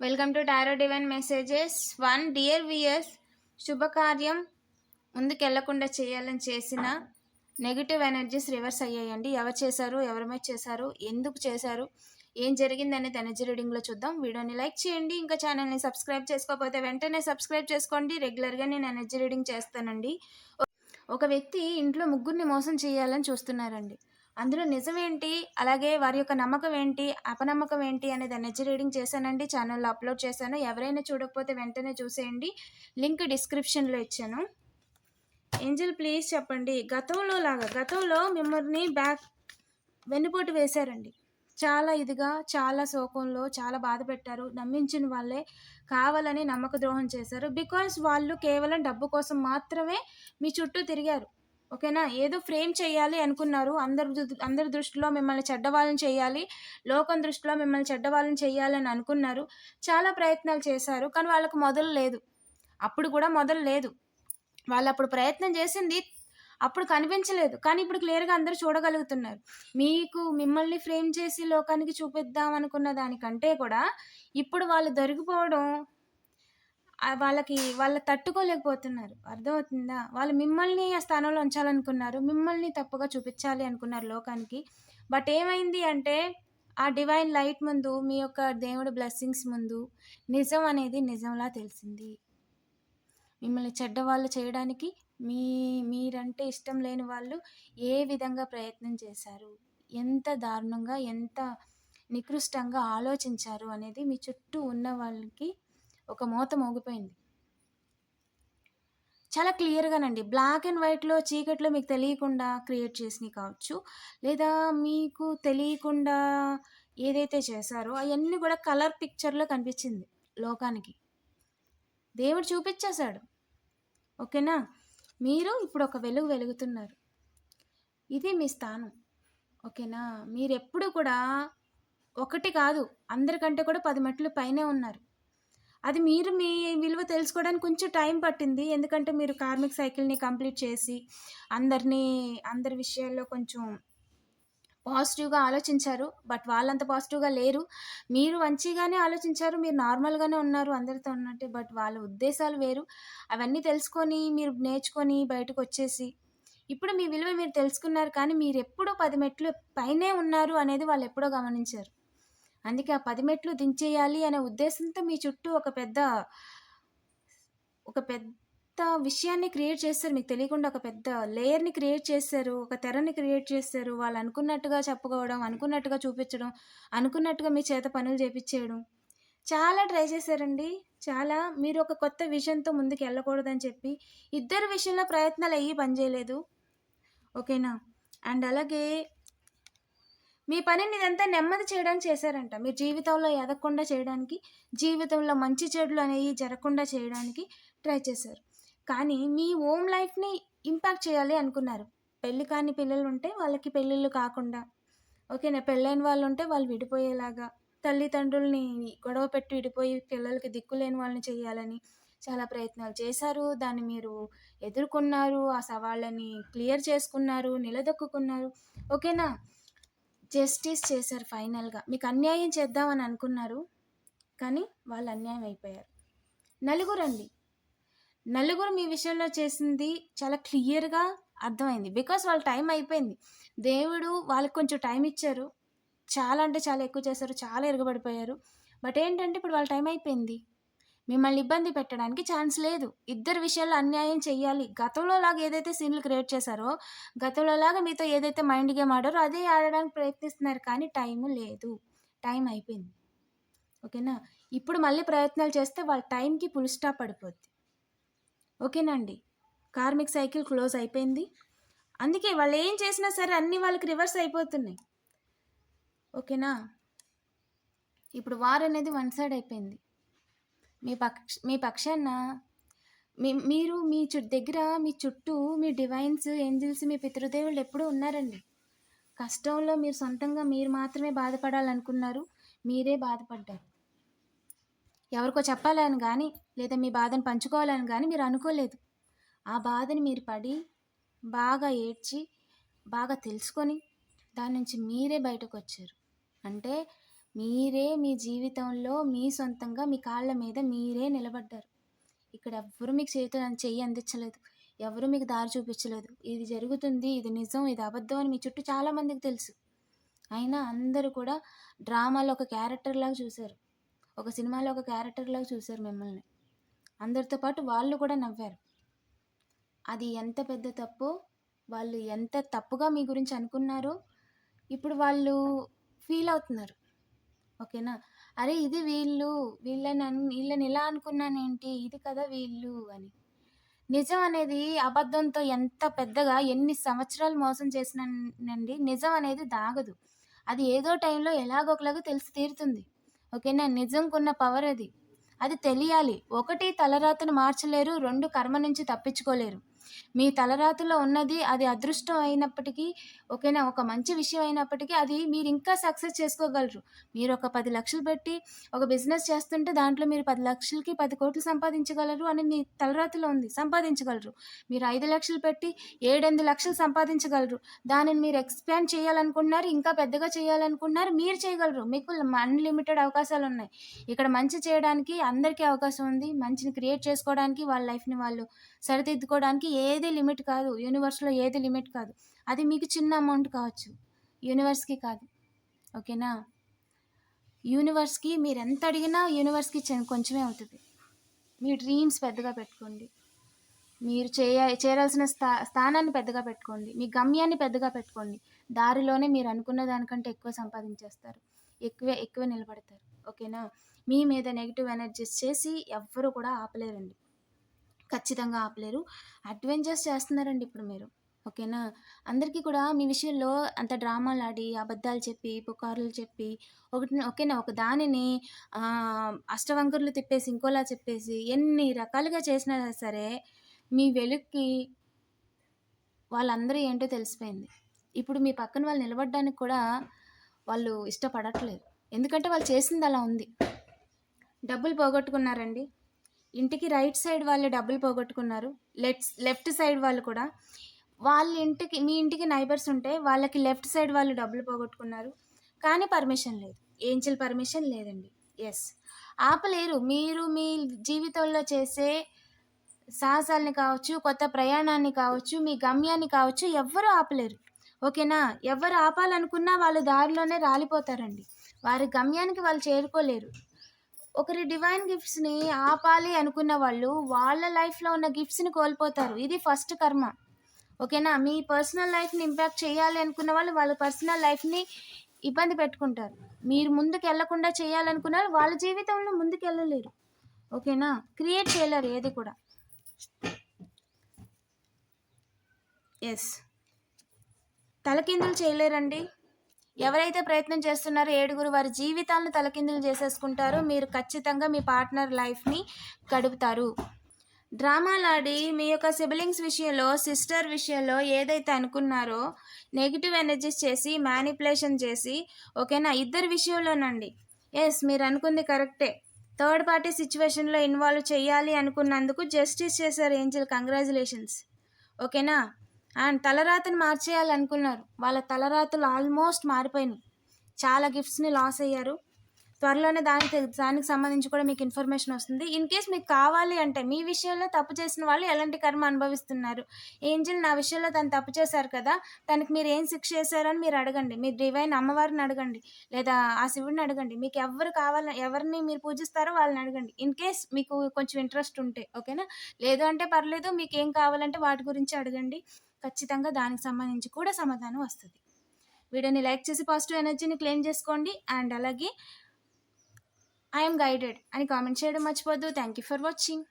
Welcome to tarot divine messages one dear viewers శుభకార్యం ముందుకెళ్ళకుండా చేయాలని చేసిన నెగిటివ్ ఎనర్జీస్ రివర్స్ అయ్యాయండి. ఎవరు చేశారు ఎవరి మీద చేశారు ఎందుకు చేశారు ఏం జరిగిందనేది ఎనర్జీ రీడింగ్లో చూద్దాం. వీడియోని లైక్ చేయండి ఇంకా ఛానల్ని సబ్స్క్రైబ్ చేసుకోకపోతే వెంటనే సబ్స్క్రైబ్ చేసుకోండి. రెగ్యులర్గా నేను ఎనర్జీ రీడింగ్ చేస్తానండి. ఒక వ్యక్తి ఇంట్లో ముగ్గురిని మోసం చేయాలని చూస్తున్నారండి. అందులో నిజమేంటి? అలాగే వారి యొక్క నమ్మకం ఏంటి అపనమ్మకం ఏంటి అనేది ఎనర్జీ రీడింగ్ చేశానండి. ఛానల్లో అప్లోడ్ చేశాను. ఎవరైనా చూడకపోతే వెంటనే చూసేయండి. లింక్ డిస్క్రిప్షన్లో ఇచ్చాను. ఏంజల్ ప్లీజ్ చెప్పండి. గతంలో లాగా గతంలో మిమ్మల్ని బ్యాక్ వెన్నుపోటు వేశారండి. చాలా ఇదిగా చాలా శోకంలో చాలా బాధ పెట్టారు. నమ్మించిన వాళ్ళే కావాలని నమ్మక ద్రోహం చేశారు. బికాస్ వాళ్ళు కేవలం డబ్బు కోసం మాత్రమే మీ చుట్టూ తిరిగారు. ఓకేనా? ఏదో ఫ్రేమ్ చేయాలి అనుకున్నారు. అందరి అందరి దృష్టిలో మిమ్మల్ని చెడ్డవాళ్ళని చేయాలి. లోకం దృష్టిలో మిమ్మల్ని చెడ్డవాళ్ళని చేయాలని అనుకున్నారు. చాలా ప్రయత్నాలు చేశారు. కానీ వాళ్ళకు మొదలు లేదు. అప్పుడు కూడా మొదలు లేదు. వాళ్ళు అప్పుడు ప్రయత్నం చేసింది అప్పుడు కనిపించలేదు. కానీ ఇప్పుడు క్లియర్గా అందరూ చూడగలుగుతున్నారు. మీకు మిమ్మల్ని ఫ్రేమ్ చేసి లోకానికి చూపిద్దాం అనుకున్న దానికంటే కూడా ఇప్పుడు వాళ్ళు దొరికిపోవడం వాళ్ళకి వాళ్ళు తట్టుకోలేకపోతున్నారు. అర్థమవుతుందా? వాళ్ళు మిమ్మల్ని ఆ స్థానంలో ఉంచాలనుకున్నారు. మిమ్మల్ని తప్పుగా చూపించాలి అనుకున్నారు లోకానికి. బట్ ఏమైంది అంటే ఆ డివైన్ లైట్ ముందు మీ యొక్క దేవుడి బ్లెస్సింగ్స్ ముందు నిజం అనేది నిజంలా తెలిసింది. మిమ్మల్ని చెడ్డవాళ్ళు చేయడానికి మీ మీరంటే ఇష్టం లేని వాళ్ళు ఏ విధంగా ప్రయత్నం చేశారు? ఎంత దారుణంగా ఎంత నికృష్టంగా ఆలోచించారు అనేది మీ చుట్టూ ఉన్న వాళ్ళకి ఒక మోత మోగిపోయింది. చాలా క్లియర్గానండి. బ్లాక్ అండ్ వైట్లో చీకట్లో మీకు తెలియకుండా క్రియేట్ చేసినవి కావచ్చు లేదా మీకు తెలియకుండా ఏదైతే చేశారో అవన్నీ కూడా కలర్ పిక్చర్లో కనిపించింది లోకానికి. దేవుడు చూపించేశాడు. ఓకేనా? మీరు ఇప్పుడు ఒక వెలుగు వెలుగుతున్నారు. ఇది మీ స్థానం. ఓకేనా? మీరు ఎప్పుడు కూడా ఒకటి కాదు అందరికంటే కూడా పది మెట్లు పైనే ఉన్నారు. అది మీరు మీ విలువ తెలుసుకోవడానికి కొంచెం టైం పట్టింది. ఎందుకంటే మీరు కార్మిక సైకిల్ని కంప్లీట్ చేసి అందరినీ అందరి విషయాల్లో కొంచెం పాజిటివ్గా ఆలోచించారు. బట్ వాళ్ళంత పాజిటివ్గా లేరు. మీరు మంచిగానే ఆలోచించారు. మీరు నార్మల్గానే ఉన్నారు అందరితో ఉన్నట్టే. బట్ వాళ్ళ ఉద్దేశాలు వేరు. అవన్నీ తెలుసుకొని మీరు నేర్చుకొని బయటకు వచ్చేసి ఇప్పుడు మీ విలువ మీరు తెలుసుకున్నారు. కానీ మీరు ఎప్పుడో పది మెట్లు పైనే ఉన్నారు అనేది వాళ్ళు ఎప్పుడో గమనించారు. అందుకే ఆ పది మెట్లు దించేయాలి అనే ఉద్దేశంతో మీ చుట్టూ ఒక పెద్ద ఒక పెద్ద విషయాన్ని క్రియేట్ చేస్తారు. మీకు తెలియకుండా ఒక పెద్ద లేయర్ని క్రియేట్ చేస్తారు. ఒక తెరని క్రియేట్ చేస్తారు. వాళ్ళు అనుకున్నట్టుగా చెప్పుకోవడం అనుకున్నట్టుగా చూపించడం అనుకున్నట్టుగా మీ చేత పనులు చేపించేయడం. చాలా ట్రై చేశారండి. చాలా. మీరు ఒక కొత్త విజన్తో ముందుకు వెళ్ళకూడదని చెప్పి ఇద్దరు విషయంలో ప్రయత్నాలు అయ్యి పనిచేయలేదు. ఓకేనా? అండ్ అలాగే మీ పనిని ఇదంతా నెమ్మది చేయడానికి చేశారంట. మీ జీవితంలో ఎదగకుండా చేయడానికి జీవితంలో మంచి చెడులు అనేవి జరగకుండా చేయడానికి ట్రై చేశారు. కానీ మీ ఓమ్ లైఫ్ని ఇంపాక్ట్ చేయాలి అనుకున్నారు. పెళ్ళి కాని పిల్లలు ఉంటే వాళ్ళకి పెళ్ళిళ్ళు కాకుండా ఓకేనా? పెళ్ళైన వాళ్ళు ఉంటే వాళ్ళు విడిపోయేలాగా తల్లిదండ్రుల్ని గొడవ పెట్టి విడిపోయి పిల్లలకి దిక్కులేని వాళ్ళని చేయాలని చాలా ప్రయత్నాలు చేశారు. దాన్ని మీరు ఎదుర్కొన్నారు. ఆ సవాళ్ళని క్లియర్ చేసుకున్నారు నిలదొక్కున్నారు. ఓకేనా? జస్టిస్ చేశారు ఫైనల్గా. మీకు అన్యాయం చేద్దామని అనుకున్నారు కానీ వాళ్ళు అన్యాయం అయిపోయారు. నలుగురు అండి. నలుగురు మీ విషయంలో చేసింది చాలా క్లియర్గా అర్థమైంది. బికాస్ వాళ్ళ టైం అయిపోయింది. దేవుడు వాళ్ళకి కొంచెం టైం ఇచ్చారు. చాలా అంటే చాలా ఎక్కువ చేశారు చాలా ఎరగబడిపోయారు. బట్ ఏంటంటే ఇప్పుడు వాళ్ళ టైం అయిపోయింది. మిమ్మల్ని ఇబ్బంది పెట్టడానికి ఛాన్స్ లేదు. ఇద్దరు విషయాల్లో అన్యాయం చేయాలి గతంలో లాగా ఏదైతే సీన్లు క్రియేట్ చేశారో గతంలో లాగా మీతో ఏదైతే మైండ్ గేమ్ ఆడారో అదే ఆడడానికి ప్రయత్నిస్తున్నారు కానీ టైం లేదు. టైం అయిపోయింది. ఓకేనా? ఇప్పుడు మళ్ళీ ప్రయత్నాలు చేస్తే వాళ్ళ టైంకి ఫుల్ స్టాప్ పడిపోద్ది. ఓకేనండి కార్మిక్ సైకిల్ క్లోజ్ అయిపోయింది. అందుకే వాళ్ళు ఏం చేసినా సరే అన్నీ వాళ్ళకి రివర్స్ అయిపోతున్నాయి. ఓకేనా? ఇప్పుడు వార్ అనేది వన్ సైడ్ అయిపోయింది. మీ పక్ష మీ పక్షాన మీ మీరు మీ చు దగ్గర మీ చుట్టూ మీ డివైన్స్ ఏంజిల్స్ మీ పితృదేవులు ఎప్పుడూ ఉన్నారండి. కష్టంలో మీరు సొంతంగా మీరు మాత్రమే బాధపడాలనుకున్నారు మీరే బాధపడ్డారు. ఎవరికో చెప్పాలని కానీ లేదా మీ బాధను పంచుకోవాలని కానీ మీరు అనుకోలేదు. ఆ బాధని మీరు పడి బాగా ఏడ్చి బాగా తెలుసుకొని దాని నుంచి మీరే బయటకు వచ్చారు అంటే మీరే మీ జీవితంలో మీ సొంతంగా మీ కాళ్ళ మీద మీరే నిలబడ్డారు. ఇక్కడ ఎవ్వరు మీకు చేతితో చెయ్యి అందించలేదు. ఎవరు మీకు దారి చూపించలేదు. ఇది జరుగుతుంది ఇది నిజం ఇది అబద్ధం అని మీ చుట్టూ చాలా మందికి తెలుసు. అయినా అందరూ కూడా డ్రామాలో ఒక క్యారెక్టర్ లాగా చూశారు. ఒక సినిమాలో ఒక క్యారెక్టర్ లాగా చూశారు మిమ్మల్ని. అందరితో పాటు వాళ్ళు కూడా నవ్వారు. అది ఎంత పెద్ద తప్పో? వాళ్ళు ఎంత తప్పుగా మీ గురించి అనుకున్నారో ఇప్పుడు వాళ్ళు ఫీల్ అవుతున్నారు. ఓకేనా? అరే ఇది వీళ్ళు వీళ్ళని వీళ్ళని ఇలా అనుకున్నానేంటి? ఇది కదా వీళ్ళు అని. నిజం అనేది అబద్ధంతో ఎంత పెద్దగా ఎన్ని సంవత్సరాలు మోసం చేసినానండి నిజం అనేది దాగదు. అది ఏదో టైంలో ఎలాగొకలాగా తెలిసి తీరుతుంది. ఓకేనా? నిజంకున్న పవర్ అది. అది తెలియాలి. ఒకటి తలరాతను మార్చలేరు రెండు కర్మ నుంచి తప్పించుకోలేరు. మీ తలరాతిలో ఉన్నది అది అదృష్టం అయినప్పటికీ ఓకేనా ఒక మంచి విషయం అయినప్పటికీ అది మీరు ఇంకా సక్సెస్ చేసుకోగలరు. మీరు ఒక పది లక్షలు పెట్టి ఒక బిజినెస్ చేస్తుంటే దాంట్లో మీరు పది లక్షలకి పది కోట్లు సంపాదించగలరు అని మీ తలరాతిలో ఉంది. సంపాదించగలరు. మీరు ఐదు లక్షలు పెట్టి ఏడెనిమిది లక్షలు సంపాదించగలరు. దానిని మీరు ఎక్స్పాండ్ చేయాలనుకుంటున్నారు ఇంకా పెద్దగా చేయాలనుకుంటున్నారు మీరు చేయగలరు. మీకు అన్లిమిటెడ్ అవకాశాలు ఉన్నాయి. ఇక్కడ మంచి చేయడానికి అందరికీ అవకాశం ఉంది. మంచిని క్రియేట్ చేసుకోవడానికి వాళ్ళ లైఫ్ని వాళ్ళు సరిదిద్దుకోవడానికి ఏది లిమిట్ కాదు. యూనివర్స్లో ఏది లిమిట్ కాదు. అది మీకు చిన్న అమౌంట్ కావచ్చు. యూనివర్స్కి కాదు. ఓకేనా? యూనివర్స్కి మీరు ఎంత అడిగినా యూనివర్స్కి చె- కొంచెమే అవుతుంది. మీ డ్రీమ్స్ పెద్దగా పెట్టుకోండి. మీరు చేయ చేరాల్సిన స్థా స్థానాన్ని పెద్దగా పెట్టుకోండి. మీ గమ్యాన్ని పెద్దగా పెట్టుకోండి. దారిలోనే మీరు అనుకున్న దానికంటే ఎక్కువ సంపాదించేస్తారు. ఎక్కువే ఎక్కువ నిలబడతారు. ఓకేనా? మీ మీద నెగిటివ్ ఎనర్జీస్ చేసి ఎవ్వరు కూడా ఆపలేరండి. ఖచ్చితంగా ఆపలేరు. అడ్వెంచర్స్ చేస్తున్నారండి ఇప్పుడు మీరు. ఓకేనా? అందరికీ కూడా మీ విషయంలో అంత డ్రామాలు ఆడి అబద్ధాలు చెప్పి పుకార్లు చెప్పి ఒకటి ఓకేనా? ఒక దానిని ఆ, అష్టవంకర్లు తిప్పేసి ఇంకోలా చెప్పేసి ఎన్ని రకాలుగా చేసినా సరే మీ వెలుక్కి వాళ్ళందరూ ఏంటో తెలిసిపోయింది. ఇప్పుడు మీ పక్కన వాళ్ళు నిలబడడానికి కూడా వాళ్ళు ఇష్టపడట్లేదు. ఎందుకంటే వాళ్ళు చేసింది అలా ఉంది. డబ్బులు పోగొట్టుకున్నారండి. ఇంటికి రైట్ సైడ్ వాళ్ళు డబ్బులు పోగొట్టుకున్నారు. లెఫ్ట్ లెఫ్ట్ సైడ్ వాళ్ళు కూడా. వాళ్ళ ఇంటికి మీ ఇంటికి నైబర్స్ ఉంటే వాళ్ళకి లెఫ్ట్ సైడ్ వాళ్ళు డబ్బులు పోగొట్టుకున్నారు. కానీ పర్మిషన్ లేదు. ఏంజిల్ పర్మిషన్ లేదండి. ఎస్ ఆపలేరు. మీరు మీ జీవితంలో చేసే సాహసాలని కావచ్చు కొత్త ప్రయాణాన్ని కావచ్చు మీ గమ్యాన్ని కావచ్చు ఎవ్వరూ ఆపలేరు. ఓకేనా? ఎవరు ఆపాలనుకున్నా వాళ్ళు దారిలోనే రాలిపోతారండి. వారి గమ్యానికి వాళ్ళు చేరుకోలేరు. ఒకరి డివైన్ గిఫ్ట్స్ని ఆపాలి అనుకున్న వాళ్ళు వాళ్ళ లైఫ్లో ఉన్న గిఫ్ట్స్ని కోల్పోతారు. ఇది ఫస్ట్ కర్మ. ఓకేనా మీ పర్సనల్ లైఫ్ని ఇంపాక్ట్ చేయాలి అనుకున్న వాళ్ళు వాళ్ళ పర్సనల్ లైఫ్ని ఇబ్బంది పెట్టుకుంటారు. మీరు ముందుకు వెళ్ళకుండా చేయాలనుకున్నారు వాళ్ళ జీవితంలో ముందుకు వెళ్ళలేరు. ఓకేనా క్రియేట్ చేయలేరు ఏది కూడా. ఎస్ తలకిందులు చేయలేరండి. ఎవరైతే ప్రయత్నం చేస్తున్నారో ఏడుగురు వారి జీవితాలను తలకిందులు చేసేసుకుంటారో మీరు ఖచ్చితంగా మీ పార్ట్నర్ లైఫ్ని గడుపుతారు. డ్రామాలాడి మీ యొక్క సిబ్లింగ్స్ విషయంలో సిస్టర్ విషయంలో ఏదైతే అనుకున్నారో నెగిటివ్ ఎనర్జీస్ చేసి మ్యానిపులేషన్ చేసి ఓకేనా? ఇద్దరి విషయంలోనండి. ఎస్ మీరు అనుకుంది కరెక్టే. థర్డ్ పార్టీ సిచ్యువేషన్లో ఇన్వాల్వ్ చేయాలి అనుకున్నందుకు జస్టిస్ చేశారు ఏంజల్. కంగ్రాచులేషన్స్. ఓకేనా? అండ్ తలరాతను మార్చేయాలనుకున్నారు. వాళ్ళ తలరాతలు ఆల్మోస్ట్ మారిపోయినాయి. చాలా గిఫ్ట్స్ని లాస్ అయ్యారు. త్వరలోనే దానికి దానికి సంబంధించి కూడా మీకు ఇన్ఫర్మేషన్ వస్తుంది. ఇన్ కేస్ మీకు కావాలి అంటే మీ విషయంలో తప్పు చేసిన వాళ్ళు ఎలాంటి కర్మ అనుభవిస్తున్నారు? ఏంజిల్ నా విషయంలో తను తప్పు చేశారు కదా తనకి మీరు ఏం శిక్ష చేశారని మీరు అడగండి. మీ డివైన్ అమ్మవారిని అడగండి. లేదా ఆ శివుడిని అడగండి. మీకు ఎవరు కావాలని ఎవరిని మీరు పూజిస్తారో వాళ్ళని అడగండి. ఇన్ కేస్ మీకు కొంచెం ఇంట్రెస్ట్ ఉంటే ఓకేనా? లేదు అంటే పర్లేదు మీకు ఏం కావాలంటే వాటి గురించి అడగండి. ఖచ్చితంగా దానికి సంబంధించి కూడా సమాధానం వస్తుంది. వీడియోని లైక్ చేసి పాజిటివ్ ఎనర్జీని క్లెయిమ్ చేసుకోండి. అండ్ అలాగే ఐఎమ్ గైడెడ్ అని కామెంట్ చేయడం మర్చిపోద్దు థ్యాంక్ యూ ఫర్ వాచింగ్.